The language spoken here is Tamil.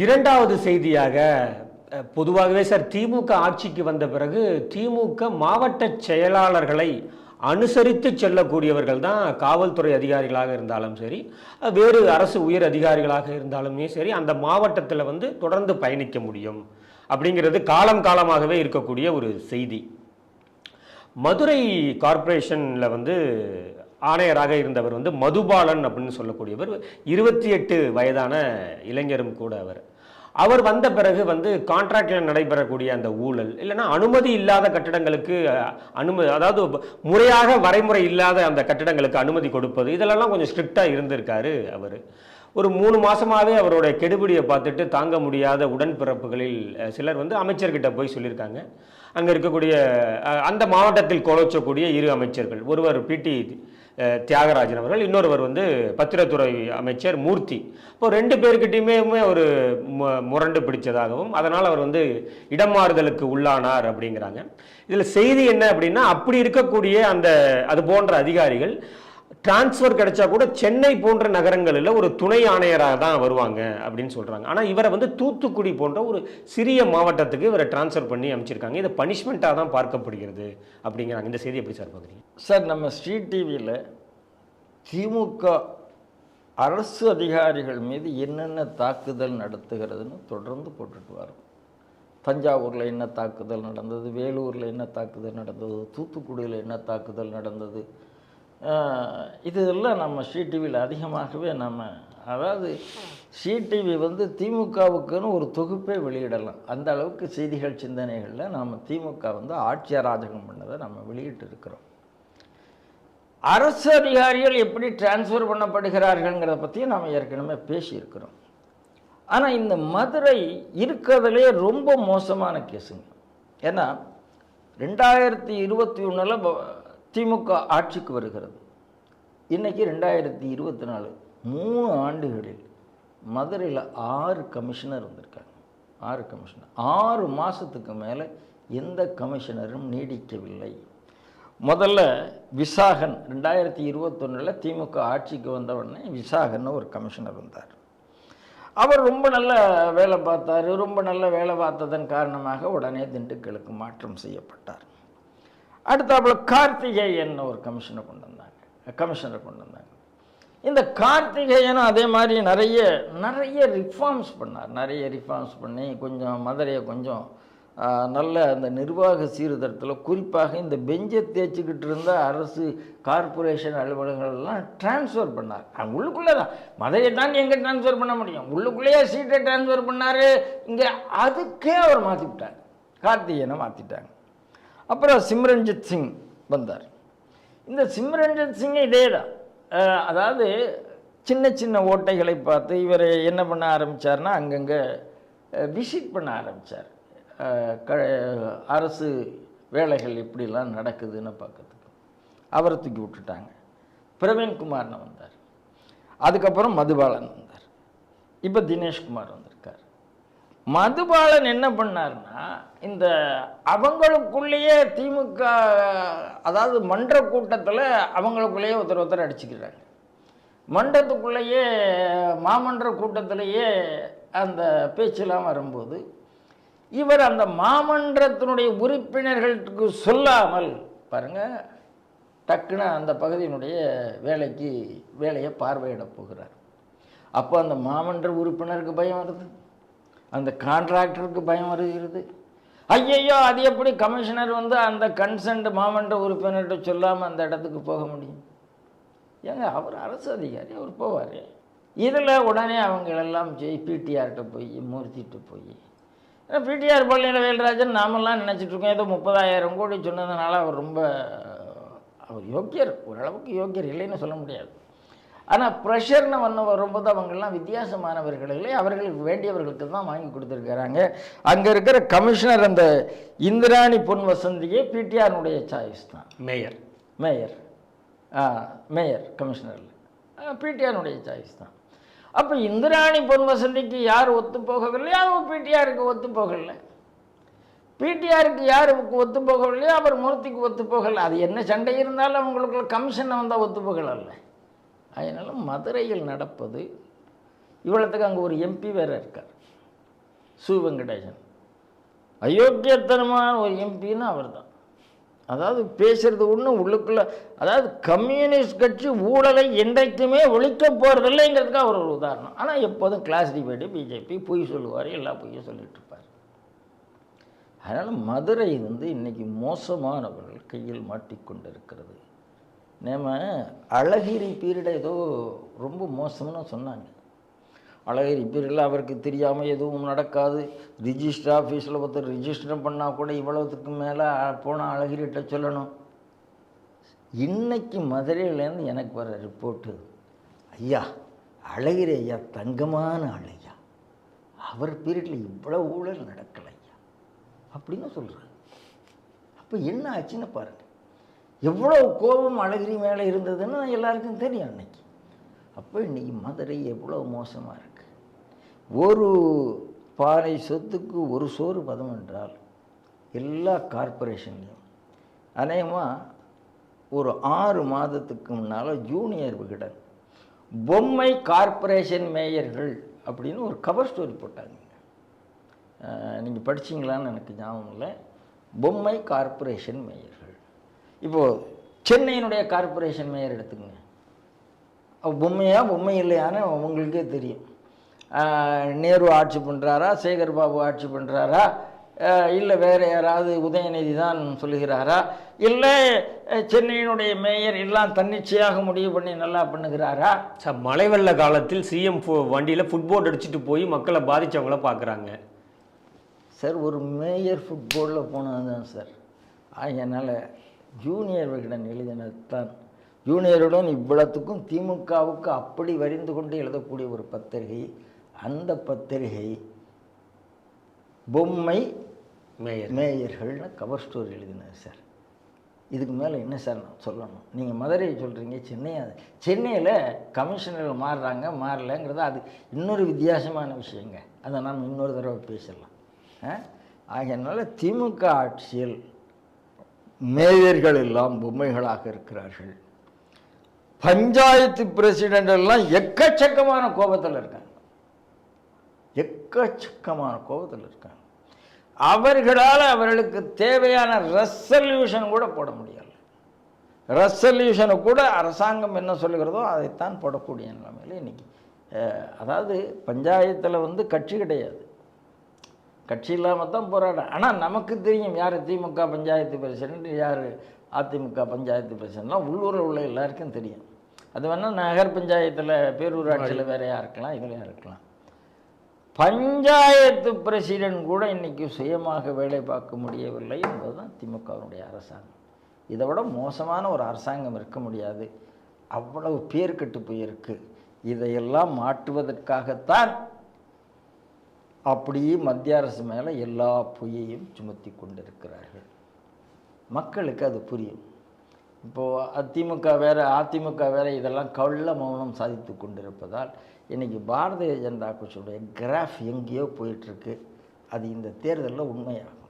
இரண்டாவது செய்தியாக பொதுவாகவே சார் திமுக ஆட்சிக்கு வந்த பிறகு திமுக மாவட்ட செயலாளர்களை அனுசரித்து செல்லக்கூடியவர்கள் தான் காவல்துறை அதிகாரிகளாக இருந்தாலும் சரி வேறு அரசு உயர் அதிகாரிகளாக இருந்தாலுமே சரி அந்த மாவட்டத்தில் வந்து தொடர்ந்து பயணிக்க முடியும். அப்படிங்கிறது காலம் காலமாகவே இருக்கக்கூடிய ஒரு செய்தி. மதுரை கார்ப்பரேஷனில் வந்து ஆணையராக இருந்தவர் வந்து மதுபாலன் அப்படின்னு சொல்லக்கூடியவர். இருபத்தி எட்டு வயதான இளைஞரும் கூட அவர். அவர் வந்த பிறகு வந்து கான்ட்ராக்டில் நடைபெறக்கூடிய அந்த ஊழல் இல்லைன்னா அனுமதி இல்லாத கட்டிடங்களுக்கு அனுமதி அதாவது முறையாக வரைமுறை இல்லாத அந்த கட்டிடங்களுக்கு அனுமதி கொடுப்பது இதெல்லாம் கொஞ்சம் ஸ்ட்ரிக்டாக இருந்திருக்காரு அவர். ஒரு மூணு மாதமாகவே அவருடைய கெடுபிடியை பார்த்துட்டு தாங்க முடியாத உடன்பிறப்புகளில் சிலர் வந்து அமைச்சர்கிட்ட போய் சொல்லியிருக்காங்க. அங்கே இருக்கக்கூடிய அந்த மாவட்டத்தில் குலச்சக்கூடிய இரு அமைச்சர்கள் ஒருவர் பிடி தியாகராஜன் அவர்கள் இன்னொருவர் வந்து பத்திரத்துறை அமைச்சர் மூர்த்தி. இப்போ ரெண்டு பேர்கிட்டையுமே ஒரு மு- முரண்டு பிடிச்சதாகவும் அதனால் அவர் வந்து இடமாறுதலுக்கு உள்ளானார் அப்படிங்கிறாங்க. இதில் செய்தி என்ன அப்படின்னா அப்படி இருக்கக்கூடிய அந்த அது போன்ற அதிகாரிகள் டிரான்ஸ்ஃபர் கிடைச்சா கூட சென்னை போன்ற நகரங்களில் ஒரு துணை ஆணையராக தான் வருவாங்க அப்படின்னு சொல்கிறாங்க ஆனால் இவரை வந்து தூத்துக்குடி போன்ற ஒரு சிறிய மாவட்டத்துக்கு இவரை டிரான்ஸ்ஃபர் பண்ணி அமைச்சிருக்காங்க இதை பனிஷ்மெண்ட்டாக தான் பார்க்கப்படுகிறது அப்படிங்கிறாங்க. இந்த செய்தி எப்படி சார் பார்க்குறீங்க? சார் நம்ம ஸ்ரீ டிவியில் திமுக அரசு அதிகாரிகள் மீது என்னென்ன தாக்குதல் நடத்துகிறதுன்னு தொடர்ந்து போட்டுட்டு வரோம். தஞ்சாவூரில் என்ன தாக்குதல் நடந்தது வேலூரில் என்ன தாக்குதல் நடந்தது தூத்துக்குடியில் என்ன தாக்குதல் நடந்தது இதெல்லாம் நம்ம ஸ்ரீ டிவியில் அதிகமாகவே நம்ம அதாவது ஸ்ரீ டிவி வந்து திமுகவுக்குன்னு ஒரு தொகுப்பே வெளியிடலாம். அந்த அளவுக்கு செய்திகள் சிந்தனைகளில் நாம் திமுக வந்து ஆட்சி அராஜகம் பண்ணதை நம்ம வெளியிட்டு இருக்கிறோம் அரசு அதிகாரிகள் எப்படி டிரான்ஸ்ஃபர் பண்ணப்படுகிறார்கள்ங்கிறத பற்றியும் நாம் ஏற்கனவே பேசியிருக்கிறோம். ஆனால் இந்த மதுரை இருக்கிறதுலே ரொம்ப மோசமான கேஸுங்க. ஏன்னா ரெண்டாயிரத்தி இருபத்தி ஒன்றில் திமுக ஆட்சிக்கு வருகிறது. இன்னைக்கு ரெண்டாயிரத்தி இருபத்தி நாலு மூணு ஆண்டுகளில் மதுரையில் ஆறு கமிஷனர் வந்திருக்காங்க. ஆறு கமிஷனர். ஆறு மாதத்துக்கு மேலே எந்த கமிஷனரும் நீடிக்கவில்லை. முதல்ல விசாகன் ரெண்டாயிரத்தி இருபத்தொன்னில் திமுக ஆட்சிக்கு வந்தவுடனே விசாகன்னு ஒரு கமிஷனர் வந்தார். அவர் ரொம்ப நல்ல வேலை பார்த்தாரு. ரொம்ப நல்ல வேலை பார்த்ததன் காரணமாக உடனே திண்டுக்கலுக்கு மாற்றம் செய்யப்பட்டார். அடுத்தாப்புல கார்த்திகேயன் ஒரு கமிஷனை கொண்டு வந்தாங்க. கமிஷனை கொண்டு வந்தாங்க. இந்த கார்த்திகேயனும் அதே மாதிரி நிறைய நிறைய ரிஃபார்ம்ஸ் பண்ணார். நிறைய ரிஃபார்ம்ஸ் பண்ணி கொஞ்சம் மதுரையை கொஞ்சம் நல்ல அந்த நிர்வாக சீர்திருத்தத்தில் குறிப்பாக இந்த பெஞ்சை தேய்ச்சிக்கிட்டு இருந்த அரசு கார்ப்பரேஷன் அலுவலகங்கள்லாம் டிரான்ஸ்ஃபர் பண்ணார். அவங்க உள்ளுக்குள்ளே தான். மதுரையை தாண்டி எங்கே டிரான்ஸ்ஃபர் பண்ண முடியும்? உள்ளுக்குள்ளேயே சீட்டை டிரான்ஸ்ஃபர் பண்ணார். இங்கே அதுக்கே அவர் மாற்றிவிட்டார் கார்த்திகேயனை மாற்றிட்டாங்க அப்புறம் சிம்ரன்ஜித் சிங் வந்தார். இந்த சிம்ரன்ஜித் சிங் இதே தான் அதாவது சின்ன சின்ன ஓட்டைகளை பார்த்து இவர் என்ன பண்ண ஆரம்பித்தார்னா அங்கங்கே விசிட் பண்ண ஆரம்பித்தார் க அரசு வேலைகள் எப்படிலாம் நடக்குதுன்னு பார்க்கறதுக்கு. அவரை தூக்கி விட்டுட்டாங்க. பிரவீன்குமார்னு வந்தார். அதுக்கப்புறம் மதுபாலன் வந்தார். இப்போ தினேஷ்குமார் வந்திருக்கார். மதுபாலன் என்ன பண்ணார்னா இந்த அவங்களுக்குள்ளேயே திமுக அதாவது மன்ற கூட்டத்தில் அவங்களுக்குள்ளேயே ஒருத்தர் ஒருத்தர் அடிச்சுக்கிறாங்க. மன்றத்துக்குள்ளேயே மாமன்ற கூட்டத்திலேயே அந்த பேச்செல்லாம் வரும்போது இவர் அந்த மாமன்றத்தினுடைய உறுப்பினர்களுக்கு சொல்லாமல் பாருங்கள் டக்குன்னு அந்த பகுதியினுடைய வேலைக்கு வேலையை பார்வையிட போகிறார். அப்போ அந்த மாமன்ற உறுப்பினருக்கு பயம் வருது. அந்த கான்ட்ராக்டருக்கு பயம் வருகிறது. ஐயையோ அது எப்படி கமிஷனர் வந்து அந்த கன்சென்ட் மாமன்ற உறுப்பினர்கிட்ட சொல்லாமல் அந்த இடத்துக்கு போக முடியும்? ஏங்க அவர் அரசு அதிகாரி அவர் போவார். இதில் உடனே அவங்களெல்லாம் ஜெய் பிடிஆர்கிட்ட போய் மூர்த்திட்டு போய் ஏன்னா பிடிஆர் பள்ளியில் வேல்ராஜன் நாமெல்லாம் நினச்சிட்ருக்கோம் ஏதோ முப்பதாயிரம் கோடி சொன்னதுனால அவர் ரொம்ப அவர் யோக்கியர் ஓரளவுக்கு யோக்கியர் இல்லைன்னு சொல்ல முடியாது. ஆனால் ப்ரெஷர்னு ஒன்று வரும்போது அவங்கெல்லாம் வித்தியாசமானவர்களே அவர்களுக்கு வேண்டியவர்களுக்கு தான் வாங்கி கொடுத்துருக்குறாங்க. அங்கே இருக்கிற கமிஷனர் அந்த இந்திராணி பொன் வசந்தியே பிடிஆர்னுடைய சாய்ஸ் தான். மேயர். மேயர். ஆ மேயர் கமிஷனரில் பிடிஆருடைய சாய்ஸ் தான். அப்போ இந்திராணி பொன் வசந்திக்கு யார் ஒத்து போகவில்லையோ அவர் பிடிஆருக்கு ஒத்து போகலை. பிடிஆருக்கு யாருக்கு ஒத்து போகவில்லையோ அவர் மூர்த்திக்கு ஒத்து போகலை. அது என்ன சண்டை இருந்தாலும் அவங்களுக்குள்ள கமிஷனை வந்தால் ஒத்து போகலல்ல அதனால் மதுரையில் நடப்பது இவ்வளோத்துக்கு அங்கே ஒரு எம்பி வேறு இருக்கார் சு வெங்கடேசன். அயோக்கியத்தனமான ஒரு எம்பின்னு அவர் தான் அதாவது பேசுறது ஒன்று உள்ளுக்குள்ள அதாவது கம்யூனிஸ்ட் கட்சி ஊழலை என்றைக்குமே ஒழிக்க போகிறதில்லைங்கிறதுக்கு அவர் ஒரு உதாரணம். ஆனால் எப்போதும் கிளாஸ் டிபேட்டு பிஜேபி பொய் சொல்லுவார் எல்லா பொய்யும் சொல்லிட்டு இருப்பார். அதனால் மதுரை வந்து இன்றைக்கி மோசமானவர்கள் கையில் மாட்டிக்கொண்டிருக்கிறது. நம்ம அழகிரி பீரியடை ஏதோ ரொம்ப மோசம்னு சொன்னாங்க. அழகிரி பீரியடில் அவருக்கு தெரியாமல் எதுவும் நடக்காது. ரிஜிஸ்டர் ஆஃபீஸில் ஒருத்தர் ரிஜிஸ்டர் பண்ணால் கூட இவ்வளவுத்துக்கு மேலே போனால் அழகிரிட்ட சொல்லணும். இன்னைக்கு மதுரையிலேருந்து எனக்கு வர ரிப்போர்ட்டு ஐயா அழகிரி ஐயா தங்கமான அழையா அவர் பீரியடில் இவ்வளோ ஊழல் நடக்கலை ஐயா. அப்படின்னு சொல்கிறாங்க அப்போ என்ன ஆச்சுன்னு பாருங்க. எவ்வளோ கோபம் அழகிரி மேலே இருந்ததுன்னு எல்லாருக்கும் தெரியும் அன்னைக்கு. அப்போ இன்னைக்கு மதுரை எவ்வளோ மோசமாக இருக்கு. ஒரு பாறை சொத்துக்கு ஒரு சோறு பதம் என்றால் எல்லா கார்ப்பரேஷன்லையும் அநேகமாக ஒரு ஆறு மாதத்துக்கு முன்னால் ஜூனியர் விகடன் பொம்மை கார்ப்பரேஷன் மேயர்கள் அப்படின்னு ஒரு கவர் ஸ்டோரி போட்டாங்க. நீங்கள் படிச்சிங்களான்னு எனக்கு ஞாபகம் இல்லை. பொம்மை கார்ப்பரேஷன் மேயர்கள். இப்போது சென்னையினுடைய கார்ப்பரேஷன் மேயர் எடுத்துக்கங்க. பொம்மையா பொம்மை இல்லையான்னு உங்களுக்கே தெரியும். நேரு ஆட்சி பண்ணுறாரா சேகர் பாபு ஆட்சி பண்ணுறாரா இல்லை வேறு யாராவது உதயநிதி தான் சொல்லுகிறாரா? இல்லை சென்னையினுடைய மேயர் எல்லாம் தன்னிச்சையாக முடிவு பண்ணி நல்லா பண்ணுகிறாரா? சார் மழை வெள்ள காலத்தில் சிஎம் வண்டியில் ஃபுட்போர்ட் அடிச்சுட்டு போய் மக்களை பாதிச்சவங்கள பார்க்குறாங்க சார் ஒரு மேயர் ஃபுட்பாலில் போனது தான் சார். அதனால் ஜூனியர் விகடன் எழுதினது தான் ஜூனியருடன் இவ்வளத்துக்கும் திமுகவுக்கு அப்படி வரிந்து கொண்டு எழுதக்கூடிய ஒரு பத்திரிகை அந்த பத்திரிகை பொம்மை மேயர் மேயர்கள்னு கவர் ஸ்டோரி எழுதினார் சார். இதுக்கு மேலே என்ன சார் நான் சொல்லணும்? நீங்கள் மதுரையை சொல்கிறீங்க சென்னை சென்னையில் கமிஷனர்கள் மாறுறாங்க மாறலைங்கிறது அது இன்னொரு வித்தியாசமான விஷயங்க. அதை நாம் இன்னொரு தடவை பேசலாம்? ஆகையனால திமுக ஆட்சியில் மேயர்கள் எல்லாம் பொம்மைகளாக இருக்கிறார்கள். பஞ்சாயத்து பிரசிடென்ட் எல்லாம் எக்கச்சக்கமான கோபத்தில் இருக்காங்க. எக்கச்சக்கமான கோபத்தில் இருக்காங்க. அவர்களால் அவர்களுக்கு தேவையான ரெசல்யூஷன் கூட போட முடியல. ரெசல்யூஷனை கூட அரசாங்கம் என்ன சொல்லுகிறதோ அதைத்தான் போடக்கூடிய நிலைமையில் இன்னைக்கு அதாவது பஞ்சாயத்தில் வந்து கட்சி கிடையாது. கட்சி இல்லாமல் தான் போராடும் ஆனால் நமக்கு தெரியும் யார் திமுக பஞ்சாயத்து பிரசிடென்ட் யார் அதிமுக பஞ்சாயத்து பிரசிடென்ட்லாம் உள்ளூரில் உள்ள எல்லாருக்கும் தெரியும். அது வேணால் நகர் பஞ்சாயத்தில் பேரூராட்சியில் வேறையாக இருக்கலாம் இதுலையாக இருக்கலாம். பஞ்சாயத்து பிரசிடென்ட் கூட இன்னைக்கு சுயமாக வேலை பார்க்க முடியவில்லை என்பதுதான் திமுகவினுடைய அரசாங்கம். இதை விட மோசமான ஒரு அரசாங்கம் இருக்க முடியாது. அவ்வளவு பேர் கெட்டு போயிருக்கு. இதையெல்லாம் மாற்றுவதற்காகத்தான் அப்படியே மத்திய அரசு மேலே எல்லா பொய்யையும் சுமத்தி கொண்டிருக்கிறார்கள். மக்களுக்கு அது புரியும். இப்போது அதிமுக வேற அதிமுக வேற இதெல்லாம் கள்ள மௌனம் சாதித்து கொண்டிருப்பதால் இன்றைக்கி பாரதிய ஜனதா கட்சியுடைய கிராஃப் எங்கேயோ போயிட்டுருக்கு அது இந்த தேர்தலில் உண்மையாகும்